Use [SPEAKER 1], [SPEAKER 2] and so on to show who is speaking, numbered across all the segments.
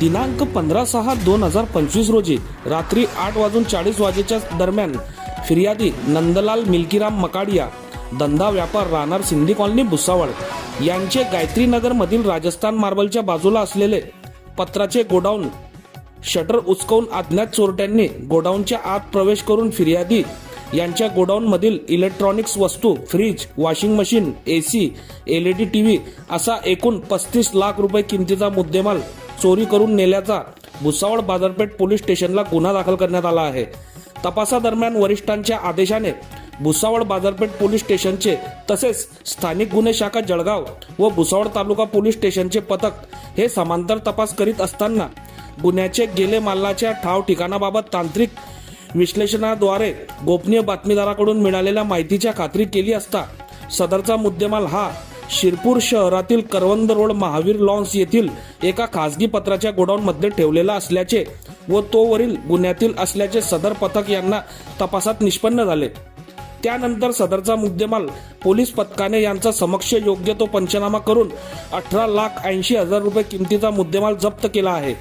[SPEAKER 1] दिनांक पंधरा सहा दोन हजार पंचवीस रोजी रात्री आठ वाजून चाळीस वाजेच्या दरम्यान फिर्यादी नंदलाल मिल्कीराम मकाडिया धंदा व्यापार राहणार सिंधी कॉलनी भुसावळ यांचे गायत्री नगरमधील राजस्थान मार्बलच्या बाजूला असलेले पत्राचे गोडाऊन शटर उचकवून अज्ञात चोरट्यांनी गोडाऊनच्या आत प्रवेश करून फिर्यादी यांच्या गोडाऊनमधील इलेक्ट्रॉनिक्स वस्तू fridge washing machine AC L E D TV असा एकूण पस्तीस लाख रुपये किमतीचा मुद्देमाल चोरी करून नेल्याचा भुसावळ बाजारपेठ पोलीस स्टेशनला गुन्हा दाखल करण्यात आला आहे. तपासादरम्यान वरिष्ठांच्या आदेशाने भुसावळ बाजारपेठ पोलीस स्टेशनचे तसेच स्थानिक गुन्हे शाखा जळगाव व भुसावळ तालुका पोलीस स्टेशनचे पथक हे समांतर तपास करीत असताना गुन्ह्याचे गेले मालाच्या ठाव ठिकाणाबाबत तांत्रिक विश्लेषणाद्वारे गोपनीय बातमीदाराकडून मिळालेल्या माहितीच्या खात्री केली असता सदरचा मुद्देमाल हा शिरपूर शहरातील करवंद रोड महावीर लॉन्स येथील एका खासगी पत्राच्या गोडाऊनमध्ये ठेवलेला असल्याचे व तोवरील गुन्ह्यातील असल्याचे सदर पथक यांना तपासात निष्पन्न झाले. त्यानंतर सदरचा मुद्देमाल पोलीस पथकाने यांचा समक्ष योग्य तो पंचनामा करून अठरा लाख ऐंशी हजार रुपये किमतीचा मुद्देमाल जप्त केला आहे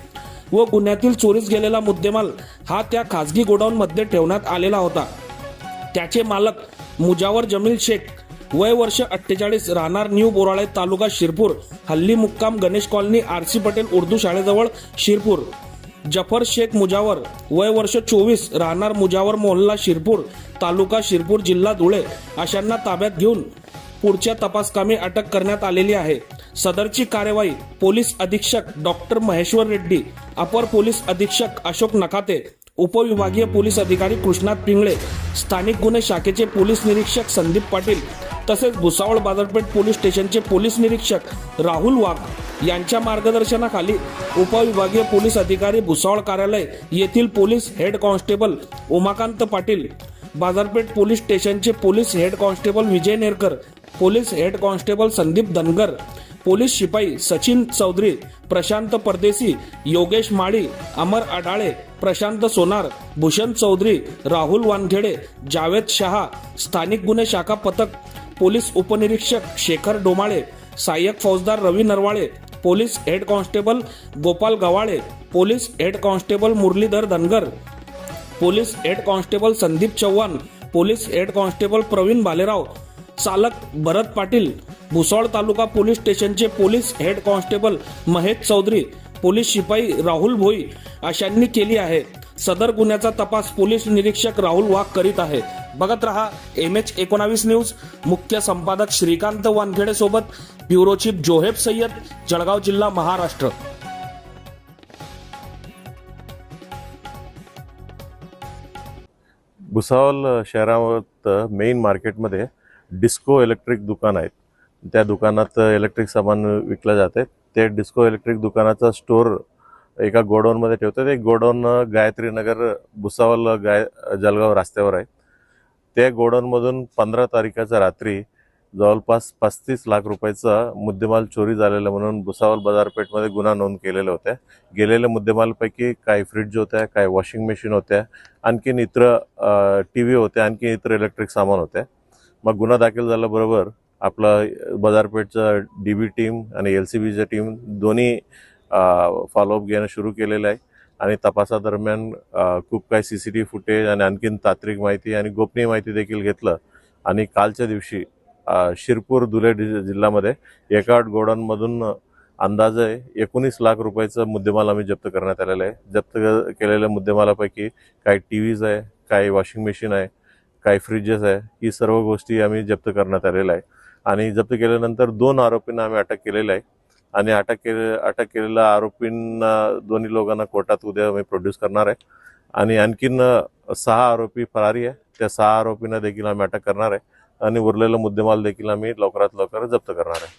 [SPEAKER 1] व गुन्ह्यातील चोरीस गेलेला मुद्देमाल हा त्या खासगी गोडाऊनमध्ये ठेवण्यात आलेला होता. त्याचे मालक मुजावर जमील शेख वय वर्ष अठ्ठेचाळीस राहणार न्यू बोराळे तालुका शिरपूर. हल्ली मुक्काम Ganesh colony R C Patel Urdu शाळेजवळ शिरपूर. जफर शेख मुजावर. वय वर्ष चोवीस राहणार मुजावर मोहल्ला शिरपूर. तालुका शिरपूर जिल्हा धुळे. अशांना ताब्यात घेऊन पुढच्या तपासकामी अटक करण्यात आलेली आहे. सदरची कार्यवाही पोलीस अधीक्षक डॉक्टर महेश्वर रेड्डी अपर पोलीस अधीक्षक अशोक नकाते उपविभागीय पोलीस अधिकारी कृष्णात पिंगळे स्थानिक गुन्हे शाखेचे पोलीस निरीक्षक संदीप पाटील तसेच भुसावळ बाजारपेठ पोलीस स्टेशनचे पोलीस निरीक्षक राहुल वाघ यांच्या मार्गदर्शनाखाली उपविभागीय पोलीस अधिकारी भुसावळ कार्यालय येथील police head constable Umakant Patil Bazarpeth police स्टेशनचे police head constable Vijay Nerkar police head constable Sandeep Dhangar police शिपाई सचिन चौधरी प्रशांत परदेसी योगेश माळी अमर अडाळे प्रशांत सोनार भूषण चौधरी राहुल वानखेडे जावेद शहा स्थानिक गुन्हे शाखा पथक पोलीस उपनिरीक्षक शेखर डोमाळे सहाय्यक फौजदार Ravi Narwale police head constable Gopal Gawale police head constable Murlidhar Dhangar police head constable Sandeep Chavan police head constable Pravin Bhalerao चालक भरत पाटील भुसावळ तालुका पोलीस स्टेशनचे police head constable Mahesh Chaudhari police शिपाई राहुल भोई अशांनी केली आहे. सदर गुन्ह्याचा तपास पोलीस निरीक्षक राहुल वाघ करीत आहे. बघत रहा एम एच एकोणावीस न्यूज. मुख्य संपादक श्रीकांत वानखेडे सोबत ब्युरो चीफ जोहेब सय्यद जळगाव जिल्हा महाराष्ट्र.
[SPEAKER 2] भुसावल शहरात मेन मार्केटमध्ये डिस्को इलेक्ट्रिक दुकान आहेत. त्या दुकानात इलेक्ट्रिक सामान विकलं जाते. ते डिस्को इलेक्ट्रिक दुकानाचा स्टोर एका गोडाऊनमध्ये ठेवतात एक गोडाऊन गायत्री नगर भुसावल गाय जलगाव रस्त्यावर आहे. त्या गोडाऊनमधून पंधरा तारखेच्या रात्री जवळपास पस्तीस लाख रुपयाचा मुद्देमाल चोरी झालेला म्हणून भुसावल बाजारपेठमध्ये गुन्हा नोंद केलेला होत्या. गेलेल्या मुद्देमालपैकी काही फ्रीज होत्या काही वॉशिंग मशीन होत्या आणखीन इतर टी व्ही होत्या आणखी इतर इलेक्ट्रिक सामान होत्या मग गुन्हा दाखल झाल्याबरोबर आपला बाजारपेठचं डी बी टीम आणि एल सी बीच्या टीम दोन्ही फॉलोअप घेणं सुरू केलेलं आहे. आणि तपासादरम्यान खूप काही सी सी टी फुटेज आणि आणखीन तांत्रिक माहिती आणि गोपनीय माहिती देखील घेतलं. आणि कालच्या दिवशी शिरपूर धुळे डि- जिल्ह्यामध्ये एका गोडाऊनमधून अंदाजे एकोणीस लाख रुपयाचा मुद्देमाल आम्ही जप्त करण्यात आलेला आहे. जप्त क- केलेल्या मुद्देमालापैकी काही टी व्हीज आहे काही वॉशिंग मशीन आहे काही फ्रीजेस आहे ही सर्व गोष्टी आम्ही जप्त करण्यात आलेल्या आहे. आणि जप्त केल्यानंतर दोन आरोपींना आम्ही अटक केलेलं आहे. आणि अटक केले अटक केलेल्या आरोपींना दोन्ही लोकांना कोर्टात उद्या आम्ही प्रोड्यूस करणार आहे. आणि आणखीन सहा आरोपी फरारी आहे. त्या सहा आरोपींना देखील आम्ही अटक करणार आहे. आणि उरलेला मुद्देमाल देखील आम्ही लवकरात लवकर जप्त करणार आहे.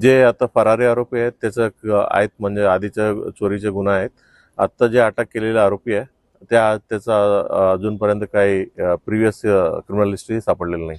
[SPEAKER 2] जे आता फरारी आरोपी आहेत त्याचं आहेत म्हणजे आधीच्या चोरीचे गुन्हा आहेत. आत्ता जे अटक केलेले आरोपी आहे त्या त्याचा अजूनपर्यंत काही प्रिव्हियस क्रिमिनल हिस्ट्री सापडलेलं नाही.